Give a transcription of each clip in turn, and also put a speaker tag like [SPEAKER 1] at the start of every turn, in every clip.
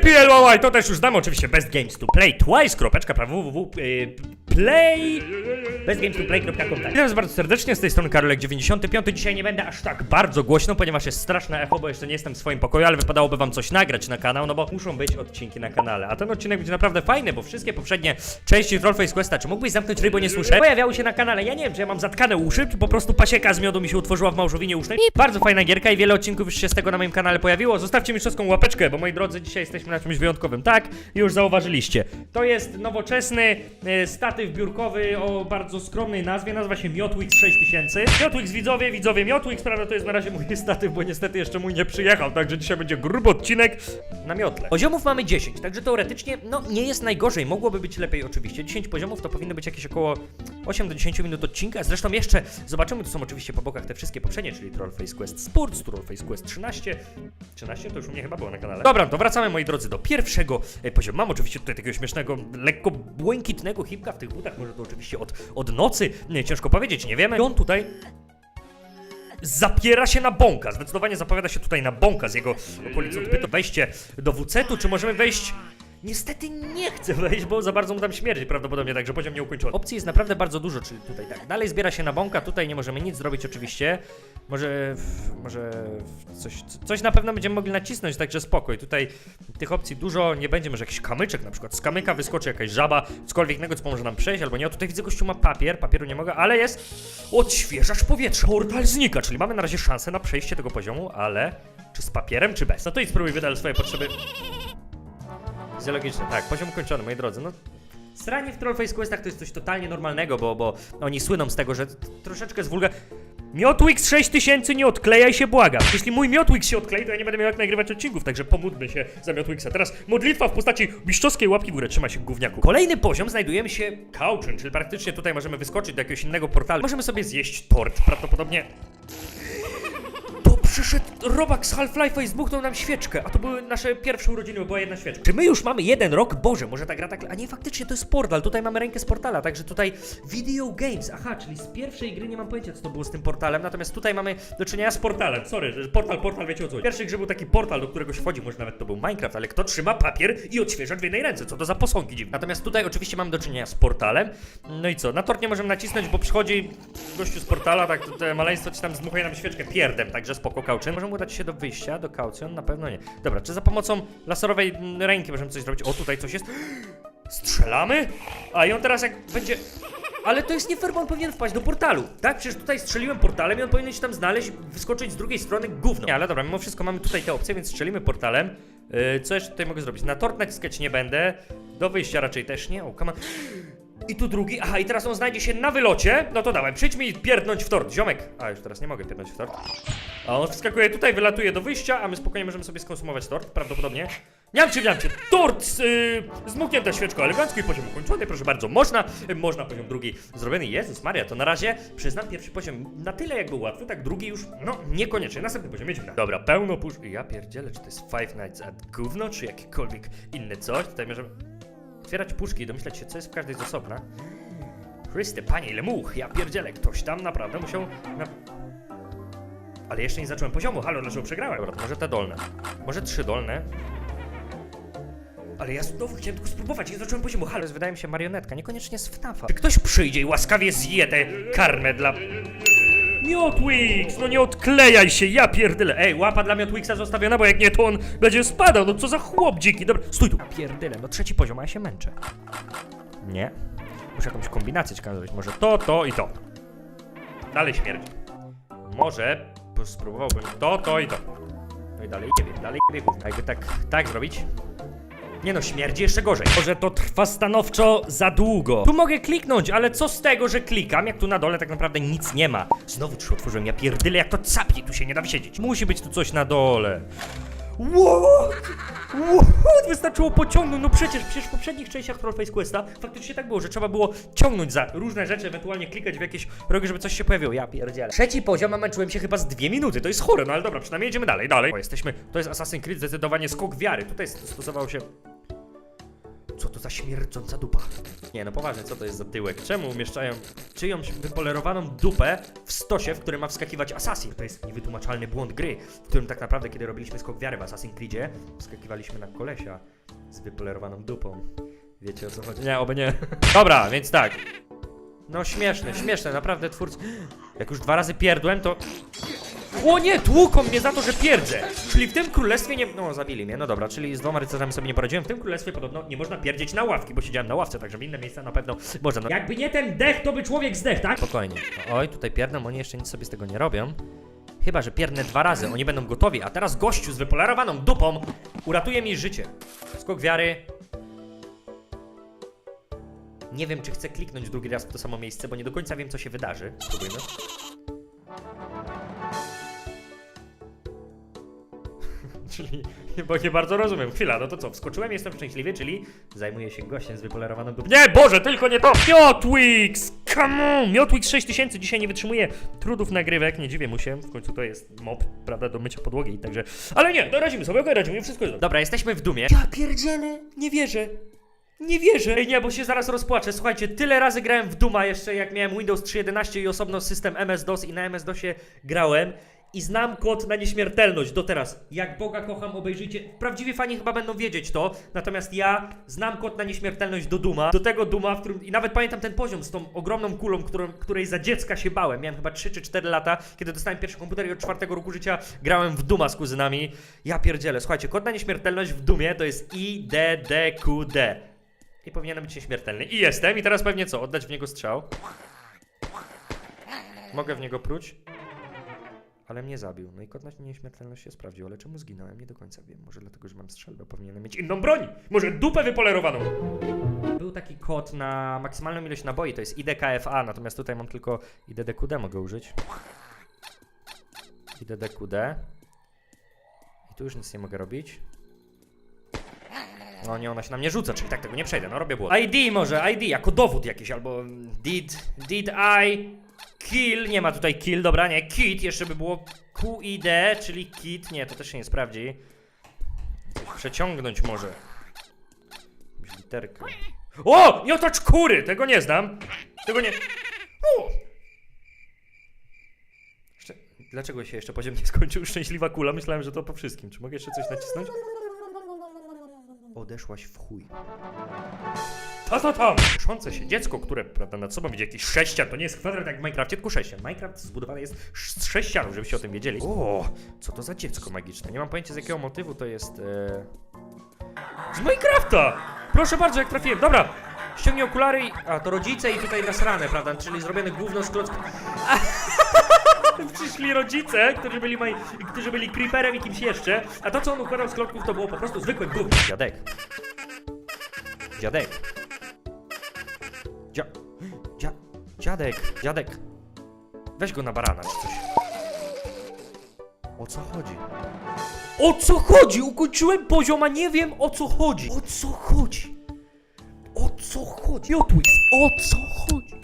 [SPEAKER 1] PLY, to też już znamy oczywiście Best Games to Play Twice, kropeczka, prawo www, y, play, bestgames2play.com tak. Witam was bardzo serdecznie, z tej strony Karolek95, dzisiaj nie będę aż tak bardzo głośno, ponieważ jest straszne echo, bo jeszcze nie jestem w swoim pokoju, ale wypadałoby wam coś nagrać na kanał, no bo muszą być odcinki na kanale, a ten odcinek będzie naprawdę fajny, bo wszystkie poprzednie części Trollface Questa, czy mógłbyś zamknąć ryj, bo nie słyszę, pojawiały się na kanale, ja nie wiem, czy ja mam zatkane uszy, czy po prostu pasieka z miodu mi się utworzyła w małżowinie usznej. Bardzo fajna gierka i wiele odcinków już się z tego na moim kanale pojawiło, zostawcie mi wszystką łapeczkę, bo moi drodzy, dzisiaj jesteśmy na czymś wyjątkowym, tak? Już zauważyliście. To jest nowoczesny e, statyw biurkowy o bardzo skromnej nazwie, nazywa się Miotwix 6000. Miotwix widzowie, widzowie Miotwix, prawda, to jest na razie mój statyw, bo niestety jeszcze mój nie przyjechał, także dzisiaj będzie gruby odcinek na miotle. Poziomów mamy 10, także teoretycznie, no nie jest najgorzej, mogłoby być lepiej oczywiście. 10 poziomów to powinno być jakieś około 8 do 10 minut odcinka, zresztą jeszcze zobaczymy, to są oczywiście po bokach te wszystkie poprzednie, czyli Trollface Quest Sports, Trollface Quest 13, 13 to już u mnie chyba było na kanale. Dobra, to wracamy moi drodzy do pierwszego e, poziomu. Mam oczywiście tutaj takiego śmiesznego, lekko błękitnego hipka w tych butach, może to oczywiście od, od nocy, nie, ciężko powiedzieć, nie wiemy. I on tutaj zapiera się na bąka. Zdecydowanie zapowiada się tutaj na bąka z jego okolicy. Odbyto wejście do WC-tu, czy możemy wejść... Niestety nie chcę wejść, bo za bardzo mu tam śmierdzi prawdopodobnie, także poziom nieukończony. Opcji jest naprawdę bardzo dużo, czyli tutaj tak. Dalej zbiera się na bąka, tutaj nie możemy nic zrobić oczywiście. Może, może coś, coś na pewno będziemy mogli nacisnąć, także spokój. Tutaj tych opcji dużo nie będzie, może jakiś kamyczek na przykład. Z kamyka wyskoczy jakaś żaba, cokolwiek innego, co pomoże nam przejść, albo nie. O, tutaj widzę gościu ma papier, papieru nie mogę, ale jest odświeżacz powietrza. Portal znika, czyli mamy na razie szansę na przejście tego poziomu, ale czy z papierem, czy bez? No to i spróbuj wydal swoje potrzeby fizjologiczne. Tak, poziom kończony, moi drodzy. No, Sranie w Trollface Questach to jest coś totalnie normalnego, bo, bo oni słyną z tego, że troszeczkę z wulgar... Miotwix 6000 nie odklejaj się, błagam. Jeśli mój Miotwix się odklei, to ja nie będę miał jak nagrywać odcinków, także pomódlmy się za Miotwixa. Teraz modlitwa w postaci mistrzowskiej łapki w górę, trzyma się gówniaku. Kolejny poziom znajdujemy się Couchin, czyli praktycznie tutaj możemy wyskoczyć do jakiegoś innego portalu. Możemy sobie zjeść tort, prawdopodobnie przyszedł robak z Half-Life'a i zbuchnął nam świeczkę, a to były nasze pierwsze urodziny, bo była jedna świeczka. Czy my już mamy jeden rok? Boże, może ta gra tak... A nie, faktycznie to jest portal, tutaj mamy rękę z portala, także tutaj Video Games, aha, czyli z pierwszej gry nie mam pojęcia, co to było z tym portalem, natomiast tutaj mamy do czynienia z portalem, sorry, portal, portal, wiecie o co chodzi. W pierwszej był taki portal, do którego się wchodzi, może nawet to był Minecraft, ale kto trzyma papier i odświeżacz w jednej ręce, co to za posągi dziwne. Natomiast tutaj oczywiście mamy do czynienia z portalem, no i co, na tort nie możemy nacisnąć, bo przychodzi gościu z portala, tak, maleństwo ci tam zdmuchuje nam świeczkę pierdem, także spoko, kauczyn. Możemy udać się do wyjścia, do kaucjon? Na pewno nie. Dobra, czy za pomocą laserowej mm, ręki możemy coś zrobić? O, tutaj coś jest. Strzelamy? A i on teraz jak będzie... Ale to jest nie fair, bo on powinien wpaść do portalu, tak? Przecież tutaj strzeliłem portalem i on powinien się tam znaleźć, wyskoczyć z drugiej strony gówno. Nie, ale dobra, mimo wszystko mamy tutaj te opcje, więc strzelimy portalem. Yy, co jeszcze tutaj mogę zrobić? Na tort naciskać nie będę. Do wyjścia raczej też nie. O, come on. I tu drugi. Aha, i teraz on znajdzie się na wylocie. No to dawaj, przyjdź mi pierdnąć w tort. Ziomek. A, już teraz nie mogę pierdnąć w tort. A on wskakuje tutaj, wylatuje do wyjścia, a my spokojnie możemy sobie skonsumować tort, prawdopodobnie. Niamcie, niamcie, tort yy, zmuknięta świeczką elegancko i poziom ukończony, proszę bardzo, można, y, można poziom drugi zrobiony. Jezus Maria, to na razie, przyznam, pierwszy poziom na tyle jak był łatwy, tak drugi już, no, niekoniecznie. Następny poziom, jedziemy. Dobra, pełno pusz... Ja pierdzielę, czy to jest Five Nights at Gówno, czy jakiekolwiek inne coś? Tutaj możemy otwierać puszki i domyślać się, co jest w każdej z osobna. Chryste, panie, ile much, ja pierdzielę, ktoś tam naprawdę musiał... Na... Ale jeszcze nie zacząłem poziomu, halo, dlaczego przegrałem? Dobra, może te dolne. Może trzy dolne. Ale ja znowu chciałem tylko spróbować, nie zacząłem poziomu, halo, wydaje mi się marionetka, niekoniecznie z FNAFa. Czy ktoś przyjdzie i łaskawie zje tę karmę dla... Miotwix, no nie odklejaj się, ja pierdyle. Ej, łapa dla Miotwixa zostawiona, bo jak nie, to on będzie spadał, no co za chłop dziki. Dobra, stój tu. Pierdyle, no trzeci poziom, a ja się męczę. Nie. Muszę jakąś kombinację ciekawą zrobić, może to, to i to. Dalej śmierdzi. Może spróbowałbym to, to i to. No i dalej jebie, dalej Jakby tak, tak zrobić? Nie no, śmierdzi jeszcze gorzej. Może to trwa stanowczo za długo. Tu mogę kliknąć, ale co z tego, że klikam, jak tu na dole tak naprawdę nic nie ma. Znowu trzy otworzyłem, ja pierdyle jak to capie, tu się nie da wysiedzieć. Musi być tu coś na dole. What? What? Wystarczyło pociągnąć, no przecież, przecież w poprzednich częściach Trollface Questa faktycznie tak było, że trzeba było ciągnąć za różne rzeczy, ewentualnie klikać w jakieś rogi, żeby coś się pojawiło. Ja pierdzielę. Trzeci poziom, a męczyłem się chyba z dwie minuty, to jest chore, no ale dobra, przynajmniej jedziemy dalej, dalej. O, jesteśmy, to jest Assassin's Creed, zdecydowanie skok wiary, tutaj stosowało się Co to za śmierdząca dupa? Nie no poważnie, co to jest za tyłek? Czemu umieszczają czyjąś wypolerowaną dupę w stosie, w którym ma wskakiwać Assassin? To jest niewytłumaczalny błąd gry, w którym tak naprawdę, kiedy robiliśmy skok wiary w Assassin's Creedzie, wskakiwaliśmy na kolesia z wypolerowaną dupą. Wiecie o co chodzi? Nie, oby nie. Dobra, więc tak. No śmieszne, śmieszne, naprawdę twórcy... Jak już dwa razy pierdłem, to... O nie, tłuką mnie za to, że pierdzę! Czyli w tym królestwie nie... No, zabili mnie, no dobra, czyli z dwoma rycerzami sobie nie poradziłem. W tym królestwie podobno nie można pierdzieć na ławki, bo siedziałem na ławce, także w inne miejsca na pewno można. No. Jakby nie ten dech, to by człowiek zdech, tak? Spokojnie. Oj, tutaj pierdną, oni jeszcze nic sobie z tego nie robią. Chyba, że pierdnę dwa razy, oni będą gotowi, a teraz gościu z wypolerowaną dupą uratuje mi życie. Skok wiary. Nie wiem, czy chcę kliknąć drugi raz w to samo miejsce, bo nie do końca wiem, co się wydarzy. Spróbujmy. Czyli, bo nie bardzo rozumiem. Chwila, no to co? Wskoczyłem, jestem szczęśliwy, czyli zajmuję się gościem z wypolerowaną dupą. Nie, Boże, tylko nie to! Miotwix! Come on! Miotwix 6000 dzisiaj nie wytrzymuje trudów nagrywek, nie dziwię mu się. W końcu to jest mop, prawda, do mycia podłogi, także... Ale nie, no radzimy sobie, okej, radzimy, wszystko jest. Dobra, jesteśmy w dumie. Ja pierdzielę, nie wierzę. Nie wierzę! Ej, nie, bo się zaraz rozpłaczę. Słuchajcie, tyle razy grałem w Duma jeszcze, jak miałem Windows 3.11 i osobno system MS-DOS i na MS-DOSie grałem. I znam kod na nieśmiertelność do teraz. Jak Boga kocham, obejrzyjcie. Prawdziwi fani chyba będą wiedzieć to. Natomiast ja znam kod na nieśmiertelność do Duma. Do tego Duma, w którym. I nawet pamiętam ten poziom z tą ogromną kulą, którą, której za dziecka się bałem. Miałem chyba 3 czy 4 lata, kiedy dostałem pierwszy komputer i od czwartego roku życia grałem w Duma z kuzynami. Ja pierdzielę. Słuchajcie, kod na nieśmiertelność w Dumie to jest IDDQD. I powinienem być nieśmiertelny. I jestem. I teraz pewnie co? Oddać w niego strzał. Mogę w niego pruć. Ale mnie zabił. No i kod na nieśmiertelność się sprawdził, ale czemu zginąłem? Nie do końca wiem. Może dlatego, że mam strzelbę, powinienem mieć inną broń! Może dupę wypolerowaną! Był taki kod na maksymalną ilość naboi, to jest IDKFA, natomiast tutaj mam tylko IDDQD mogę użyć. IDDQD. I tu już nic nie mogę robić. No nie, ona się na mnie rzuca, czyli tak tego nie przejdę, no robię błąd. ID może, ID, jako dowód jakiś, albo did, did I kill, nie ma tutaj kill, dobra, nie, kit, jeszcze by było QID, czyli kit, nie, to też się nie sprawdzi. Przeciągnąć może. Literkę. O, miotacz kury, tego nie znam, tego nie... Jeszcze, dlaczego się jeszcze poziom nie skończył? Szczęśliwa kula, myślałem, że to po wszystkim. Czy mogę jeszcze coś nacisnąć? Odeszłaś w chuj. Ta, ta, tam! Krzące się dziecko, które, prawda, nad sobą widzi jakiś sześcian, to nie jest kwadrat jak w Minecrafcie, tylko sześcian. Minecraft zbudowany jest z sześcianów, żebyście o tym wiedzieli. O, co to za dziecko magiczne? Nie mam pojęcia z jakiego motywu to jest, e... Z Minecrafta! Proszę bardzo, jak trafiłem. Dobra, ściągnij okulary i... A, to rodzice i tutaj nasrane, prawda, czyli zrobione gówno z klocków. Przyszli rodzice, którzy byli, maj... którzy byli creeperem i kimś jeszcze, a to co on układał z klocków to było po prostu zwykłe gówno. Dziadek. Dziadek. Dziadek, dziadek. Weź go na barana czy coś. O co chodzi? O co chodzi? Ukończyłem poziom, a nie wiem o co chodzi. O co chodzi? O co chodzi? Jotwix, o co chodzi?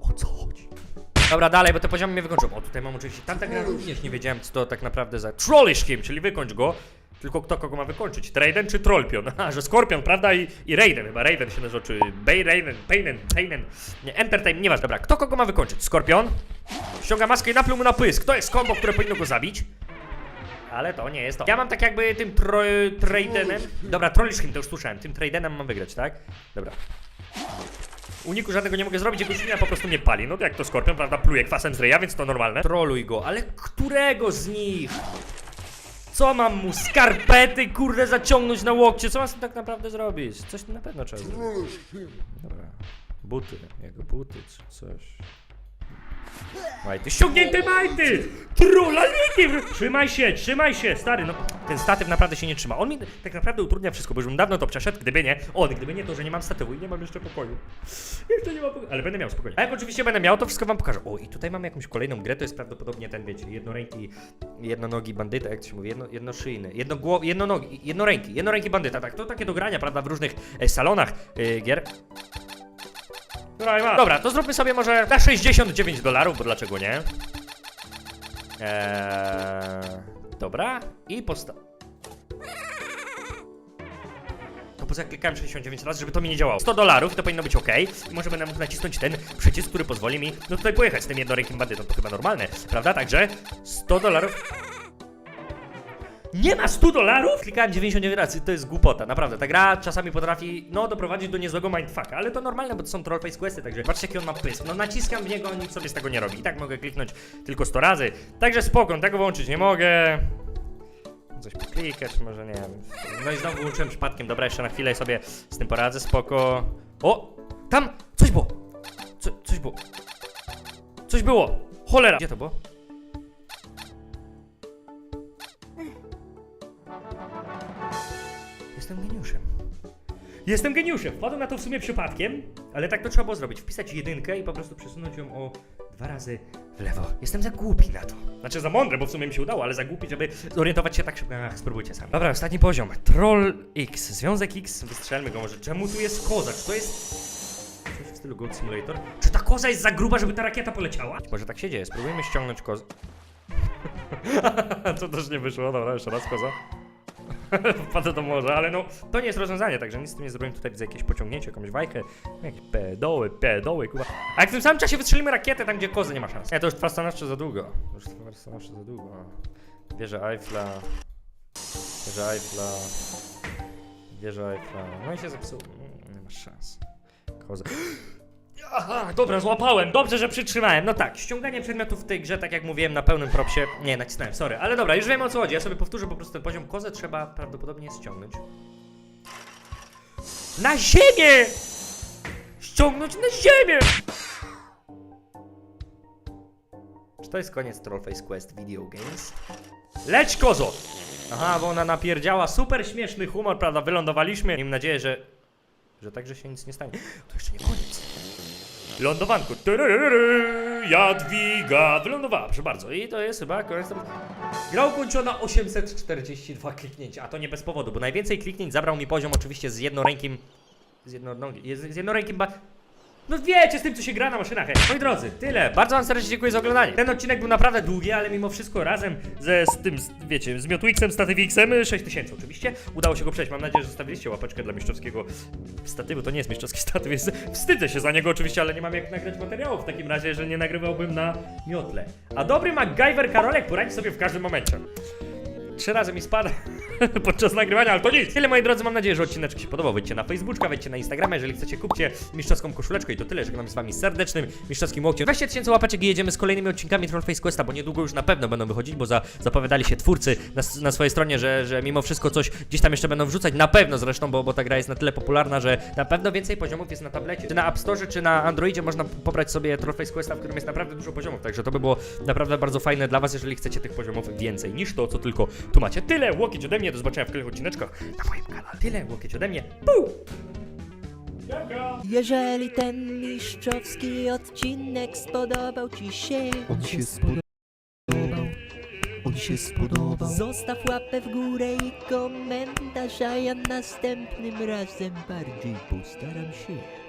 [SPEAKER 1] O co chodzi? Dobra, dalej, bo te poziomy mnie wykończą. O, tutaj mam oczywiście tamta gra również nie wiedziałem, co to tak naprawdę za Trollish Him, czyli wykończ go. Tylko kto kogo ma wykończyć? Traden czy Trollpion? Aha, że Skorpion, prawda? I, i Raiden, chyba Raiden się nazywa, czy Bay Raiden, Painen, Painen. Nie, Entertain, nieważne. Dobra, kto kogo ma wykończyć? Skorpion? Ściąga maskę i napluł mu na pysk. To jest kombo, które powinno go zabić. Ale to nie jest to. Ja mam tak jakby tym tro. Dobra, Trollish Him, to już słyszałem. Tym Traidenem mam wygrać, tak? Dobra. Uniku żadnego nie mogę zrobić, jego świnia po prostu mnie pali. No to jak to skorpion, prawda, pluje kwasem z ryja, więc to normalne. Troluj go, ale którego z nich? Co mam mu? Skarpety, kurde, zaciągnąć na łokcie? Co mam z tym tak naprawdę zrobić? Coś na pewno trzeba zrobić. Dobra. Buty, jego buty czy coś. Majty, ściągnięte majty! Trolality! Trzymaj się, trzymaj się, stary, no ten statyw naprawdę się nie trzyma. On mi tak naprawdę utrudnia wszystko, bo już bym dawno to przeszedł, gdyby nie, on, gdyby nie to, że nie mam statywu i nie mam jeszcze pokoju. Jeszcze nie mam pokoju, ale będę miał spokojnie. A jak oczywiście będę miał, to wszystko wam pokażę. O, i tutaj mamy jakąś kolejną grę, to jest prawdopodobnie ten, wiecie, jednoręki, jednonogi bandyta, jak to się mówi, jedno, jednoszyjny, jednogło, jednonogi, jednoręki, jednoręki bandyta, tak, to takie do grania, prawda, w różnych e, salonach e, gier. Dobra, ma. Dobra, to zróbmy sobie może na 69 dolarów, bo dlaczego nie? Eee, dobra, i posta... tylko poza klikałem 69 razy, żeby to mi nie działało. 100 dolarów to powinno być ok. I może będę mógł nacisnąć ten przycisk, który pozwoli mi no tutaj pojechać z tym jednorękim bandytą. To chyba normalne, prawda? Także 100 dolarów. Nie ma 100 dolarów? Klikałem 99 razy, to jest głupota, naprawdę. Ta gra czasami potrafi, no, doprowadzić do niezłego mindfucka, ale to normalne, bo to są trollface questy, także patrzcie jaki on ma pysk. No naciskam w niego, nic sobie z tego nie robi. I tak mogę kliknąć tylko 100 razy. Także spoko, tego wyłączyć nie mogę. Coś poklikać, może nie wiem. No i znowu wyłączyłem przypadkiem, dobra, jeszcze na chwilę sobie z tym poradzę, spoko. O! Tam! Coś było! Co, coś było. Coś było! Cholera! Gdzie to było? Jestem geniuszem. Jestem geniuszem. Wpadłem na to w sumie przypadkiem, ale tak to trzeba było zrobić. Wpisać jedynkę i po prostu przesunąć ją o dwa razy w lewo. Jestem za głupi na to. Znaczy za mądry, bo w sumie mi się udało, ale za głupi, żeby zorientować się tak szybko. Ach, spróbujcie sami. Dobra, ostatni poziom. Troll X. Związek X. Wystrzelmy go może. Czemu tu jest koza? Czy to jest... Coś w stylu Goat Simulator? Czy ta koza jest za gruba, żeby ta rakieta poleciała? Może tak się dzieje. Spróbujmy ściągnąć kozę. Co też nie wyszło. Dobra, jeszcze raz koza. Wpadę do morza, ale no to nie jest rozwiązanie, także nic z tym nie zrobiłem. Tutaj widzę jakieś pociągnięcie, jakąś wajchę, jakieś pedoły, pedoły, kuba. A jak w tym samym czasie wystrzelimy rakietę tam, gdzie kozy nie ma szans. Nie, to już trwa stanowczo za długo. Już trwa stanowczo za długo. Wieża Eiffla. Wieża Eiffla. Wieża Eiffla. No i się zepsuło. Mm, Nie masz szans. Koza. Aha, dobra, złapałem. Dobrze, że przytrzymałem. No tak, ściąganie przedmiotów w tej grze, tak jak mówiłem, na pełnym propsie. Nie, nacisnąłem, sorry. Ale dobra, już wiem o co chodzi. Ja sobie powtórzę po prostu ten poziom. Kozę trzeba prawdopodobnie ściągnąć. Na ziemię! Ściągnąć na ziemię! Czy to jest koniec Trollface Quest Video Games? Leć kozo! Aha, bo ona napierdziała super śmieszny humor, prawda? Wylądowaliśmy. Miejmy nadzieję, że że także się nic nie stanie. To jeszcze nie koniec. Lądowanku. Tyryryry, Jadwiga wylądowała, proszę bardzo. I to jest chyba koniec. tego- Gra ukończona 842 kliknięcia, a to nie bez powodu, bo najwięcej kliknięć zabrał mi poziom oczywiście z jednorękim... Z jednorękim... Z jednorękim ba... No wiecie, z tym co się gra na maszynach. Ej. Moi drodzy, tyle. Bardzo wam serdecznie dziękuję za oglądanie. Ten odcinek był naprawdę długi, ale mimo wszystko razem ze z tym, z, wiecie, z Miotwixem, Statywixem, 6000 oczywiście. Udało się go przejść. Mam nadzieję, że zostawiliście łapeczkę dla mistrzowskiego statywu. To nie jest mistrzowski statyw, jest... wstydzę się za niego oczywiście, ale nie mam jak nagrać materiału w takim razie, że nie nagrywałbym na miotle. A dobry MacGyver Karolek poradzi sobie w każdym momencie. Trzy razy mi spada podczas nagrywania, ale to nic. Tyle moi drodzy, mam nadzieję, że odcineczek się podobał. Wejdźcie na Facebooka, wejdźcie na Instagrama, jeżeli chcecie kupcie mistrzowską koszuleczkę i to tyle. Żegnam z wami serdecznym mistrzowskim łokciem. 20 tysięcy łapeczek i jedziemy z kolejnymi odcinkami Trollface Questa, bo niedługo już na pewno będą wychodzić, bo za, zapowiadali się twórcy na, na swojej stronie, że, że mimo wszystko coś gdzieś tam jeszcze będą wrzucać. Na pewno zresztą, bo, bo ta gra jest na tyle popularna, że na pewno więcej poziomów jest na tablecie. Czy na App Store, czy na Androidzie można pobrać sobie Trollface Questa, w którym jest naprawdę dużo poziomów. Także to by było naprawdę bardzo fajne dla was, jeżeli chcecie tych poziomów więcej niż to, co tylko tu macie. Tyle, łokieć ode mnie, do zobaczenia w kolejnych odcineczkach na moim kanale. Tyle, łokieć ode mnie. Puu! Dziękuję.
[SPEAKER 2] Jeżeli ten mistrzowski odcinek spodobał Ci się,
[SPEAKER 3] On się spodobał. On się spodobał.
[SPEAKER 2] zostaw łapę w górę i komentarz, a ja następnym razem bardziej postaram się.